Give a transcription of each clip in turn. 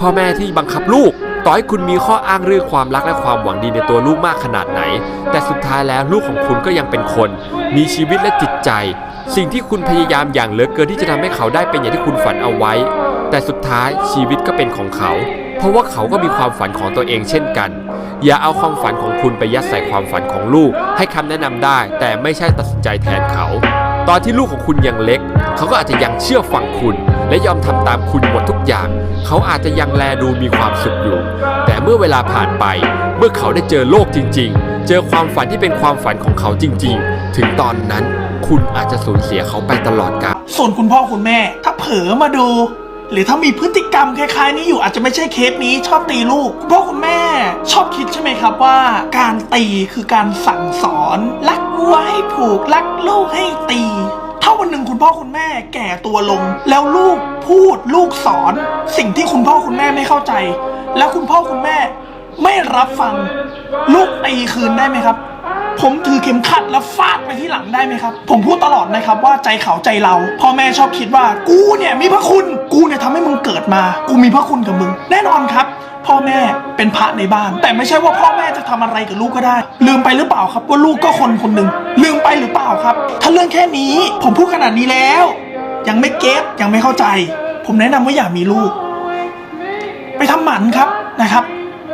พ่อแม่ที่บังคับลูก ต่อให้คุณมีข้ออ้างเรื่องความรักและความหวังดีในตัวลูกมากขนาดไหน แต่สุดท้ายแล้วลูกของคุณก็ยังเป็นคน มีชีวิตและจิตใจ สิ่งที่คุณพยายามอย่างเหลือเกินที่จะทำให้เขาได้เป็นอย่างที่คุณฝันเอาไว้ แต่สุดท้ายชีวิตก็เป็นของเขา เพราะว่าเขาก็มีความฝันของตัวเองเช่นกัน อย่าเอาความฝันของคุณไปยัดใส่ความฝันของลูก ให้คำแนะนำได้ แต่ไม่ใช่ตัดสินใจแทนเขา ตอนที่ลูกของคุณยังเล็ก เขาก็อาจจะยังเชื่อฟังคุณ และยอมทำตามคุณหมดทุกอย่าง เขาอาจจะยังแลดูมีความสุขอยู่ แต่เมื่อเวลาผ่านไป เมื่อเขาได้เจอโลกจริง ๆ เจอความฝันที่เป็นความฝันของเขาจริง ๆ ถึงตอนนั้นคุณอาจจะสูญเสียเขาไปตลอดกาลส่วนคุณพ่อคุณแม่ ถ้าเผลอมาดู หรือถ้ามีพฤติกรรมคล้ายๆ นี้อยู่อาจจะไม่ใช่เคสนี้ ชอบตีลูกคุณพ่อคุณแม่ ชอบคิดใช่ไหมครับว่า การตีคือการสั่งสอนรัก วัวให้ผูกรักลูกให้ตี ถ้าวันหนึ่งคุณพ่อคุณแม่แก่ตัวลง แล้วลูกพูดลูกสอน สิ่งที่คุณพ่อคุณแม่ไม่เข้าใจ แล้วคุณพ่อคุณแม่ไม่รับฟัง ลูกตีคืนได้ไหมครับ ผมถือเข็มขัดแล้วฟาดไปที่หลังได้ไหมครับ ผมพูดตลอดนะครับว่าใจเขาใจเรา พ่อแม่ชอบคิดว่า กูเนี่ยมีพระคุณ กูเนี่ยทำให้มึงเกิดมา กูมีพระคุณกับมึง แน่นอนครับ พ่อแม่เป็นพระในบ้าน แต่ไม่ใช่ว่าพ่อแม่จะทำอะไรกับลูกก็ได้ ลืมไปหรือเปล่าครับว่าลูกก็คนคนหนึ่งลืมไปหรือเปล่าครับ ถ้าเรื่องแค่นี้ผมพูดขนาดนี้แล้ว ยังไม่เก็ตยังไม่เข้าใจ ผมแนะนำว่าอย่ามีลูก ไปทำหมันครับนะครับ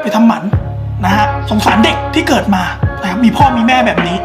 ไปทำหมันนะฮะสงสารเด็กที่เกิดมานะครับมีพ่อมีแม่แบบนี้